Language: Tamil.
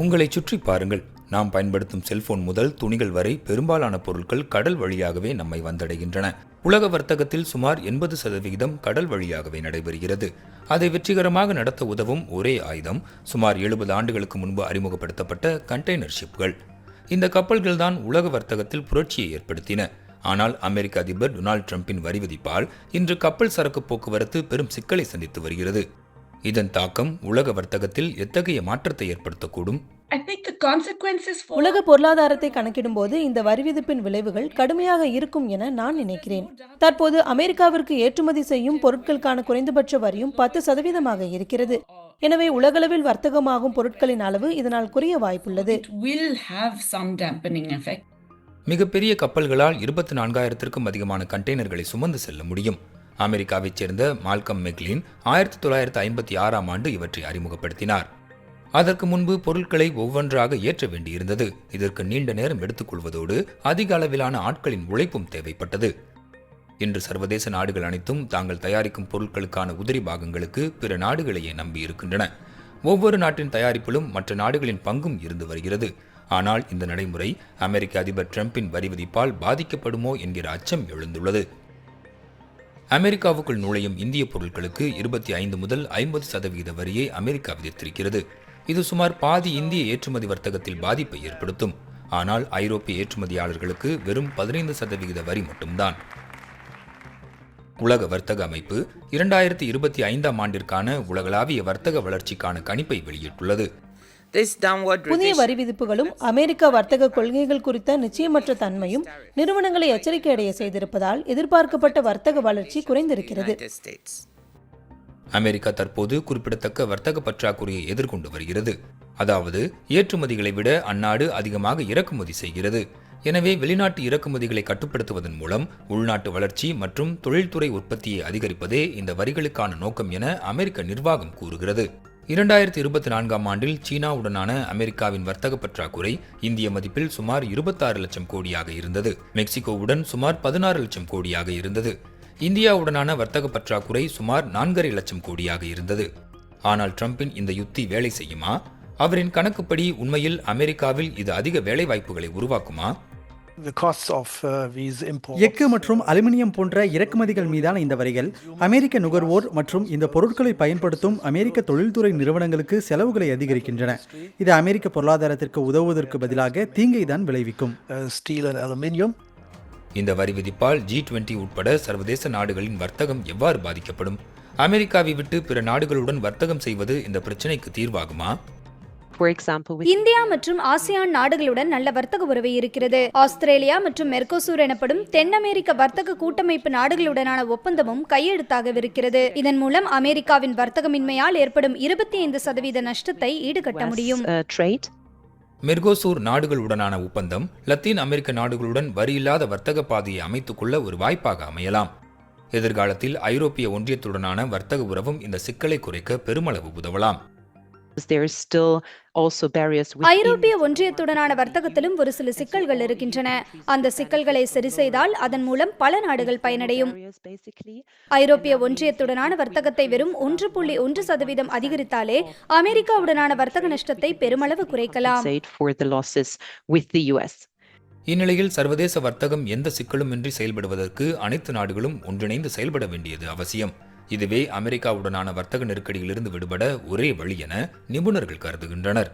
உங்களை சுற்றி பாருங்கள். நாம் பயன்படுத்தும் செல்போன் முதல் துணிகள் வரை பெரும்பாலான பொருட்கள் கடல் வழியாகவே நம்மை வந்தடைகின்றன. உலக வர்த்தகத்தில் சுமார் எண்பது சதவிகிதம் கடல் வழியாகவே நடைபெறுகிறது. அதை வெற்றிகரமாக நடத்த உதவும் ஒரே ஆயுதம் சுமார் எழுபது ஆண்டுகளுக்கு முன்பு அறிமுகப்படுத்தப்பட்ட கண்டெய்னர் ஷிப்கள் இந்த கப்பல்கள் தான் உலக வர்த்தகத்தில் புரட்சியை ஏற்படுத்தின. ஆனால் அமெரிக்க அதிபர் டொனால்ட் ட்ரம்பின் வரி விதிப்பால் இன்று கப்பல் சரக்கு போக்குவரத்து பெரும் சிக்கலை சந்தித்து வருகிறது. இதன் தாக்கம் உலக வர்த்தகத்தில் எத்தகைய மாற்றத்தை ஏற்படுத்தக்கூடும்? I think the consequences for உலக பொருளாதாரத்தை கணக்கிடும்போது இந்த வரி விதிப்பின் விளைவுகள் கடுமையாக இருக்கும் என நான் நினைக்கிறேன். தற்போது அமெரிக்காவிற்கு ஏற்றுமதி செய்யும் பொருட்களுக்கான குறைந்தபட்ச வரியும் பத்து சதவீதமாக இருக்கிறது. எனவே உலகளவில் வர்த்தகமாகும் பொருட்களின் அளவு இதனால் குறைய வாய்ப்புள்ளது. It will have some dampening effect. மிகப்பெரிய கப்பல்களால் இருபத்தி நான்காயிரத்திற்கும் அதிகமான கண்டெய்னர்களை சுமந்து செல்ல முடியும். அமெரிக்காவைச் சேர்ந்த மால்கம் மெக்லின் ஆயிரத்தி தொள்ளாயிரத்து ஐம்பத்தி ஆறாம் ஆண்டு இவற்றை அறிமுகப்படுத்தினார். அதற்கு முன்பு பொருட்களை ஒவ்வொன்றாக ஏற்ற வேண்டியிருந்தது. இதற்கு நீண்ட நேரம் எடுத்துக்கொள்வதோடு அதிக அளவிலான ஆட்களின் உழைப்பும் தேவைப்பட்டது. இன்று சர்வதேச நாடுகள் அனைத்தும் தாங்கள் தயாரிக்கும் பொருட்களுக்கான உதிரி பாகங்களுக்கு பிற நாடுகளையே நம்பி இருக்கின்றன ஒவ்வொரு நாட்டின் தயாரிப்பிலும் மற்ற நாடுகளின் பங்கும் இருந்து வருகிறது. ஆனால் இந்த நடைமுறை அமெரிக்க அதிபர் டிரம்பின் வரி விதிப்பால் பாதிக்கப்படுமோ என்கிற அச்சம் எழுந்துள்ளது. அமெரிக்காவுக்குள் நுழையும் இந்திய பொருட்களுக்கு இருபத்தி ஐந்து முதல் ஐம்பது சதவிகித வரியை அமெரிக்கா விதித்திருக்கிறது. இது சுமார் பாதி இந்திய ஏற்றுமதி வர்த்தகத்தில் பாதிப்பை ஏற்படுத்தும். ஆனால் ஐரோப்பிய ஏற்றுமதியாளர்களுக்கு வெறும் பதினைந்து சதவிகித வரி மட்டும்தான். உலக வர்த்தக அமைப்பு இரண்டாயிரத்தி இருபத்தி ஐந்தாம் ஆண்டிற்கான உலகளாவிய வர்த்தக வளர்ச்சிக்கான கணிப்பை வெளியிட்டுள்ளது. புதிய வரி விதிப்புகளும் அமெரிக்க வர்த்தக கொள்கைகள் குறித்த நிச்சயமற்ற தன்மையும் நிறுவனங்களை எச்சரிக்கை அடைய செய்திருப்பதால் எதிர்பார்க்கப்பட்ட வர்த்தக வளர்ச்சி குறைந்திருக்கிறது. அமெரிக்கா தற்போது குறிப்பிடத்தக்க வர்த்தக பற்றாக்குறையை எதிர்கொண்டு வருகிறது. அதாவது ஏற்றுமதிகளை விட அந்நாடு அதிகமாக இறக்குமதி செய்கிறது. எனவே வெளிநாட்டு இறக்குமதிகளை கட்டுப்படுத்துவதன் மூலம் உள்நாட்டு வளர்ச்சி மற்றும் தொழில்துறை உற்பத்தியை அதிகரிப்பதே இந்த வரிகளுக்கான நோக்கம் என அமெரிக்க நிர்வாகம் கூறுகிறது. இரண்டாயிரத்தி இருபத்தி நான்காம் ஆண்டில் சீனாவுடனான அமெரிக்காவின் வர்த்தக பற்றாக்குறை இந்திய மதிப்பில் சுமார் இருபத்தாறு லட்சம் கோடியாக இருந்தது. மெக்சிகோவுடன் சுமார் பதினாறு லட்சம் கோடியாக இருந்தது. இந்தியாவுடனான வர்த்தக பற்றாக்குறை சுமார் நான்கரை லட்சம் கோடியாக இருந்தது. ஆனால் ட்ரம்பின் இந்த யுத்தி வேலை செய்யுமா? அவரின் கணக்குப்படி உண்மையில் அமெரிக்காவில் இது அதிக வேலைவாய்ப்புகளை உருவாக்குமா? The costs of uh, these imports. எஃகு மற்றும் அலுமினியம் போன்ற இறக்குமதிகள் மீதான இந்த வரிகள் அமெரிக்க நுகர்வோர் மற்றும் இந்த பொருட்களை பயன்படுத்தும் அமெரிக்க தொழில்துறை நிறுவனங்களுக்கு செலவுகளை அதிகரிக்கின்றன இது அமெரிக்க பொருளாதாரத்திற்கு உதவுவதற்கு பதிலாக தீங்கை தான் விளைவிக்கும் uh. இந்த வரி விதிப்பால் ஜி டுவெண்டி உட்பட சர்வதேச நாடுகளின் வர்த்தகம் எவ்வாறு பாதிக்கப்படும் அமெரிக்காவை விட்டு பிற நாடுகளுடன் வர்த்தகம் செய்வது இந்த பிரச்சினைக்கு தீர்வாகுமா இந்தியா மற்றும் ஆசியான் நாடுகளுடன் நல்ல வர்த்தக உறவு இருக்கிறது. ஆஸ்திரேலியா மற்றும் மெர்கோசூர் எனப்படும் தென் அமெரிக்க வர்த்தக கூட்டமைப்பு நாடுகளுடனான ஒப்பந்தமும் கையெழுத்தாகவிருக்கிறது. இதன் மூலம் அமெரிக்காவின் வர்த்தகமின்மையால் ஏற்படும் இருபத்தி ஐந்து சதவீத நஷ்டத்தை ஈடுகட்ட முடியும். uh, trade. மெர்கோசூர் நாடுகளுடனான ஒப்பந்தம் லத்தீன் அமெரிக்க நாடுகளுடன் வரியில்லாத வர்த்தக பாதையை அமைத்துக்கொள்ள ஒரு வாய்ப்பாக அமையலாம். எதிர்காலத்தில் ஐரோப்பிய ஒன்றியத்துடனான வர்த்தக உறவும் இந்த சிக்கலை குறைக்க பெருமளவு உதவலாம். ஐரோப்பிய ஒன்றியத்துடனான வர்த்தகத்திலும் ஒரு சில சிக்கல்கள் இருக்கின்றன அந்த சிக்கல்களை சரி செய்தால் அதன் மூலம் பல நாடுகள் பயனடையும். ஐரோப்பிய ஒன்றியத்துடனான வர்த்தகத்தை வெறும் ஒன்று புள்ளி ஒன்று சதவீதம் அதிகரித்தாலே அமெரிக்காவுடனான வர்த்தக நஷ்டத்தை பெருமளவு குறைக்கலாம் Compensate for the losses with the US. இந்நிலையில் சர்வதேச வர்த்தகம் எந்த சிக்கலுமின்றி செயல்படுவதற்கு அனைத்து நாடுகளும் ஒன்றிணைந்து செயல்பட வேண்டியது அவசியம் இதுவே அமெரிக்காவுடனான வர்த்தக நெருக்கடியிலிருந்து விடுபட ஒரே வழி என நிபுணர்கள் கருதுகின்றனர்.